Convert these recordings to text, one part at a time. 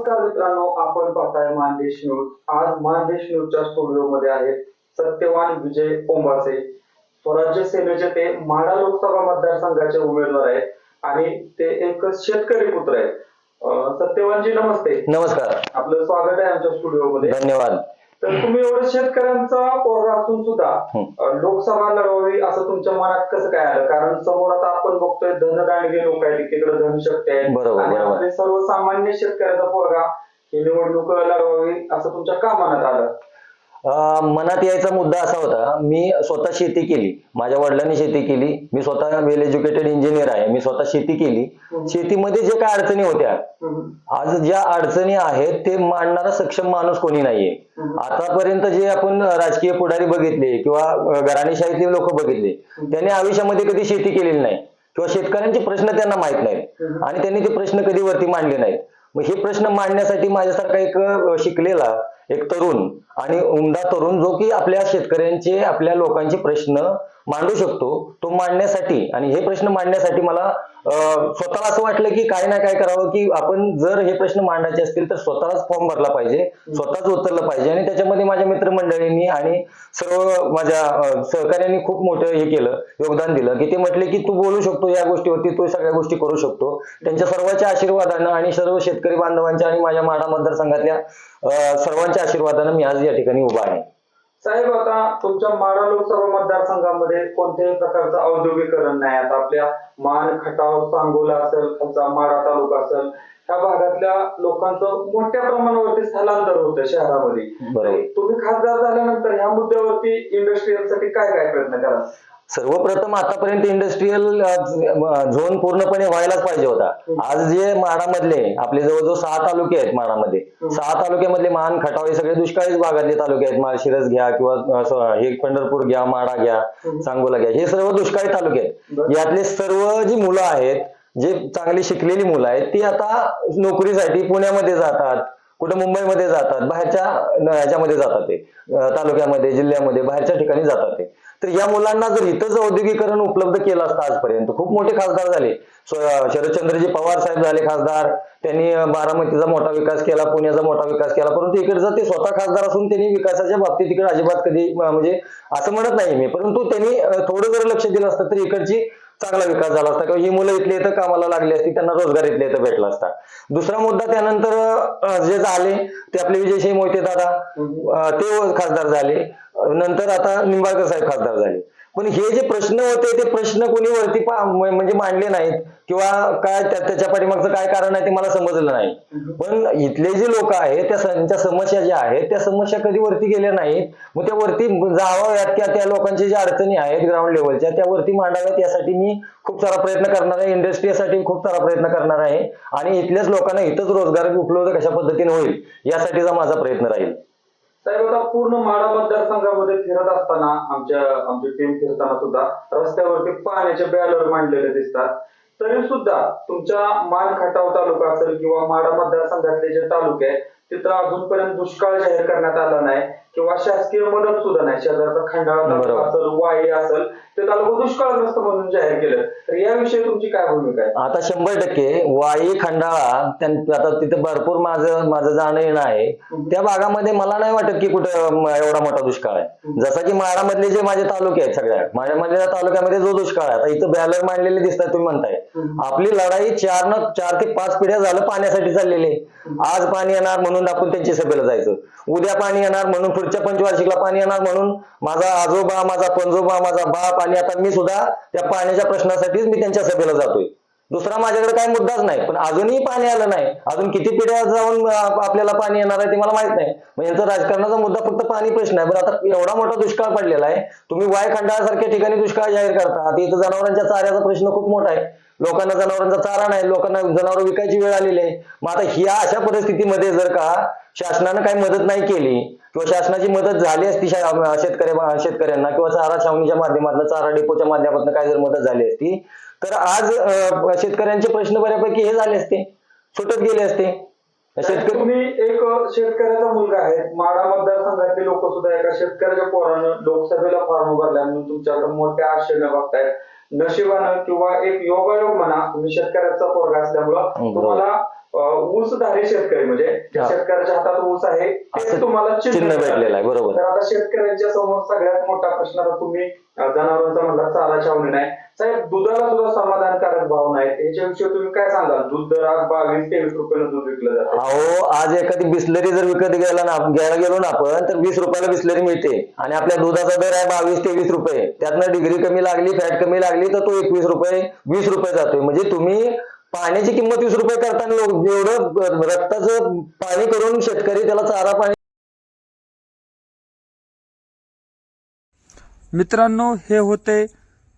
नमस्कार मित्रांनो आपण पाहताय मानदेश न्यूज. आज मानदेश न्यूजच्या स्टुडिओमध्ये आहेत सत्यवान विजय ओंबासे. स्वराज्य सेनेचे ते माढा लोकसभा मतदारसंघाचे उमेदवार आहेत आणि ते एक शेतकरी पुत्र आहेत. अं, सत्यवानजी नमस्ते. नमस्कार. आपलं स्वागत आहे आमच्या स्टुडिओमध्ये धन्यवाद. तर तुम्ही एवढं शेतकऱ्यांचा पोरगा असून सुद्धा हं. लोकसभा लढवावी असं तुमच्या मनात कसं काय आलं कारण समोर आता आपण बघतोय धनदांडगे लोक आहेत बरोबर, आणि बरोबर. आपले सर्वसामान्य शेतकऱ्याचा पोरगा ही निवडणूक लढवावी असं तुमच्या का मनात आलं मनात यायचा मुद्दा असा होता मी स्वतः शेती केली. माझ्या वडिलांनी शेती केली. मी स्वतः वेल एज्युकेटेड इंजिनियर आहे. मी स्वतः शेती केली. शेतीमध्ये जे काय अडचणी होत्या. आज ज्या अडचणी आहेत ते मांडणारा सक्षम माणूस कोणी नाहीये. आतापर्यंत जे आपण राजकीय पुढारी बघितले किंवा घराणेशाहीतले लोक बघितले त्यांनी आयुष्यामध्ये कधी शेती केलेली नाही. किंवा शेतकऱ्यांचे प्रश्न त्यांना माहीत नाहीत. आणि त्यांनी ते प्रश्न कधी वरती मांडले नाहीत. मग हे प्रश्न मांडण्यासाठी माझ्यासारखा एक शिकलेला एक तरुण आणि उमदा तरुण जो की आपल्या शेतकऱ्यांचे आपल्या लोकांचे प्रश्न मांडू शकतो तो मांडण्यासाठी. आणि हे प्रश्न मांडण्यासाठी मला स्वतःला असं वाटलं की काय ना काय करावं की आपण जर हे प्रश्न मांडायचे असतील तर स्वतःच फॉर्म भरला पाहिजे स्वतःच उतरलं पाहिजे. आणि त्याच्यामध्ये माझ्या मित्रमंडळींनी आणि सर्व माझ्या सहकार्यांनी खूप मोठं हे केलं योगदान दिलं की ते म्हटले की तू बोलू शकतो या गोष्टीवरती तू सगळ्या गोष्टी करू शकतो. त्यांच्या सर्वांच्या आशीर्वादानं आणि सर्व शेतकरी बांधवांच्या आणि माझ्या माडा मतदारसंघातल्या सर्वांच्या आशीर्वादानं मी आज या ठिकाणी उभा आहे. साहेब आता तुमच्या माढा लोकसभा मतदारसंघामध्ये कोणत्याही प्रकारचं औद्योगिकरण नाही. आता आपल्या मान खटाव सांगोला असेल खालचा माढा तालुका असेल ह्या भागातल्या लोकांचं मोठ्या प्रमाणावरती स्थलांतर होतं शहरामध्ये. तुम्ही खासदार झाल्यानंतर ह्या मुद्द्यावरती इंडस्ट्रीयलसाठी काय काय प्रयत्न करा सर्वप्रथम आतापर्यंत इंडस्ट्रीयल झोन पूर्णपणे व्हायलाच पाहिजे होता. आज जे माडामधले आपले जवळजवळ सहा तालुके आहेत माडामध्ये सहा तालुक्यामधले मान खटाव हे सगळे दुष्काळीच भागातले तालुके आहेत. माळशिरस घ्या किंवा असं हे पंढरपूर घ्या माडा घ्या सांगोला घ्या हे सर्व दुष्काळी तालुके आहेत. यातले सर्व जी मुलं आहेत जे चांगली शिकलेली मुलं आहेत ती आता नोकरीसाठी पुण्यामध्ये जातात कुठं मुंबईमध्ये जातात बाहेरच्या ह्याच्यामध्ये जातात ते. तालुक्यामध्ये जिल्ह्यामध्ये बाहेरच्या ठिकाणी जातात ते. तर या मुलांना जर इथंच औद्योगिकरण उपलब्ध केलं असतं आजपर्यंत खूप मोठे खासदार झाले. शरदचंद्रजी पवार साहेब झाले खासदार. त्यांनी बारामतीचा मोठा विकास केला पुण्याचा मोठा विकास केला. परंतु इकडचा ते स्वतः खासदार असून त्यांनी विकासाच्या बाबतीत इकडे अजिबात कधी म्हणजे असं म्हणत नाही मी. परंतु त्यांनी थोडं जर लक्ष दिलं असतं तर इकडची चांगला विकास झाला असता किंवा ही मुलं इथले इथं कामाला लागली असती त्यांना रोजगार इथले इथं भेटला असता. दुसरा मुद्दा त्यानंतर जे झाले ते आपले विजयसिंह मोहिते दादा ते खासदार झाले. नंतर आता निंबाळकर साहेब खासदार झाले. पण हे जे प्रश्न होते ते प्रश्न कोणी वरती म्हणजे मांडले नाहीत किंवा काय त्याच्या पाठीमागचं काय कारण आहे ते मला समजलं नाही. पण इथले जे लोक आहेत त्या त्यांच्या समस्या ज्या आहेत त्या समस्या कधी वरती गेल्या नाहीत मग त्या वरती जावाव्यात किंवा त्या लोकांच्या ज्या अडचणी आहेत ग्राउंड लेवलच्या त्या वरती मांडाव्यात यासाठी मी खूप सारा प्रयत्न करणार आहे. इंडस्ट्रीसाठी खूप सारा प्रयत्न करणार आहे. आणि इथल्याच लोकांना इथंच रोजगार उपलब्ध कशा पद्धतीने होईल यासाठीचा माझा प्रयत्न राहील. साहेब आता पूर्ण माडा मतदारसंघामध्ये फिरत असताना आमच्या आमची टीम फिरताना सुद्धा रस्त्यावरती पाण्याचे बॅलर मांडलेले दिसतात. तरी सुद्धा तुमच्या मान खटाव तालुका असेल किंवा माढा मतदारसंघातले जे तालुके आहेत तिथं अजूनपर्यंत दुष्काळ जाहीर करण्यात आला नाही किंवा शासकीय मदत सुद्धा नाही. शेजारचा खंडाळा तालुका. असेल वाई असेल ते तालुका दुष्काळग्रस्त म्हणून जाहीर केलं. तर याविषयी तुमची काय भूमिका आहे? आता शंभर टक्के वाई खंडाळा त्यां- आता तिथे भरपूर माझं माझं जाणं येणं आहे. त्या भागामध्ये मला नाही वाटत की कुठं म- एवढा मोठा दुष्काळ आहे. जसं की महारामधले जे माझे तालुके आहेत सगळ्या माझ्यामधल्या तालुक्यामध्ये जो दुष्काळ आहे आता इथं बॅलर मांडलेले दिसतात तुम्ही म्हणताय. आपली लढाई चार न चार ते पाच पिढ्या झालं पाण्यासाठी चाललेली आहे. आज पाणी येणार म्हणून आपण त्यांची सभेला जायचं. उद्या पाणी येणार म्हणून पुढच्या पंचवार्षिकला पाणी येणार म्हणून माझा आजोबा माझा पंजोबा माझा बाप आणि आता मी सुद्धा त्या पाण्याच्या प्रश्नासाठीच मी त्यांच्या सभेला जातोय. दुसरा माझ्याकडे काही मुद्दाच नाही पण अजूनही पाणी आलं नाही. अजून किती पिढ्या जाऊन आपल्याला पाणी येणार आहे ते मला माहीत नाही. मग यांचा राजकारणाचा मुद्दा फक्त पाणी प्रश्न आहे. बरं आता एवढा मोठा दुष्काळ पडलेला आहे. तुम्ही वाय खंडाळासारख्या ठिकाणी दुष्काळ जाहीर करता. आता इथं जनावरांच्या चाऱ्याचा प्रश्न खूप मोठा आहे. लोकांना जनावरांचा चारा नाही लोकांना जनावर विकायची वेळ आलेली आहे. मग आता ह्या अशा परिस्थितीमध्ये जर का शासनानं काही मदत नाही केली किंवा शासनाची मदत झाली असती शा- शेतकऱ्या शेतकऱ्यांना किंवा चारा छावणीच्या माध्यमातून चारा डेपोच्या माध्यमातून काय जर मदत झाली असती तर आज शेतकऱ्यांचे प्रश्न बऱ्यापैकी हे झाले असते सुटत गेले असते. शेतकरी तुम्ही एक शेतकऱ्याचा मुलगा आहे. माडा मतदारसंघातले लोक सुद्धा एका शेतकऱ्याच्या पोरानं लोकसभेला फॉर्म भरला म्हणून तुमच्याकडे मोठ्या आशेनं बघतायत. नशिबानं किंवा एक योगायोग म्हणा तुम्ही शेतकऱ्याचा पोरगा असल्यामुळं बरोबर. तुम्हाला ऊसधारी शेतकरी म्हणजे ज्या हा. शेतकऱ्याच्या हातात ऊस आहे ते तुम्हाला चिन्ह भेटलेलं आहे बरोबर तर आता शेतकऱ्यांच्या समोर सगळ्यात मोठा प्रश्न आता तुम्ही जनावरांचा म्हणला चारा छावणी नाही साहेब दुधाला सुद्धा समाधानकारक भाव नाही. याच्याविषयी तुम्ही काय सांगाल? दूध दर आज बावीस तेवीस रुपयानं दूध विकलं जातं. अहो आज एखादी बिस्लरी जर विकत गेला ना घ्यायला गेलो ना आपण तर वीस रुपयाला बिस्लरी मिळते. आणि आपल्या दुधाचा दर आहे बावीस तेवीस रुपये. त्यातनं डिग्री कमी लागली फॅट कमी लागली तर तो एकवीस रुपये वीस रुपये जातोय. म्हणजे तुम्ही पाण्याची किंमत वीस रुपये करताना लोक जेवढं रक्ताचं पाणी करून शेतकरी त्याला चारा पाणी मित्रांनो हे होते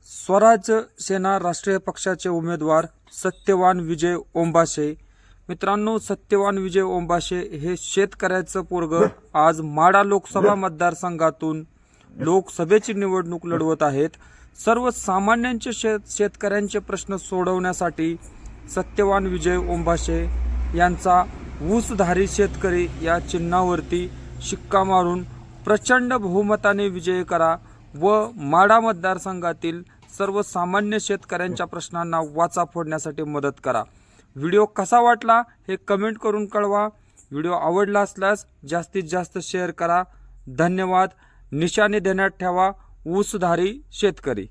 स्वराज सेना राष्ट्रीय पक्षाचे उमेदवार सत्यवान विजय ओंबाशे मित्रांनो सत्यवान विजय ओंबाशे हे शेतकऱ्याचं पोरग आज माडा लोकसभा मतदारसंघातून लोकसभेची निवडणूक लढवत आहेत. सर्वसामान्यांचे शेत शेतकऱ्यांचे प्रश्न सोडवण्यासाठी सत्यवान विजय ओंबाशे यांचा ऊसधारी शेतकरी या चिन्हावरती शिक्का मारून प्रचंड बहुमताने विजय करा. व माडा मतदारसंघातील सर्वसामान्य शेतकऱ्यांच्या प्रश्नांना वाचा फोडण्यासाठी मदत करा. व्हिडिओ कसा वाटला हे कमेंट करून कळवा. व्हिडिओ आवडला असल्यास जास्तीत जास्त शेअर करा. धन्यवाद. निशाणे देण्यात ठेवा. ऊसधारी शेतकरी.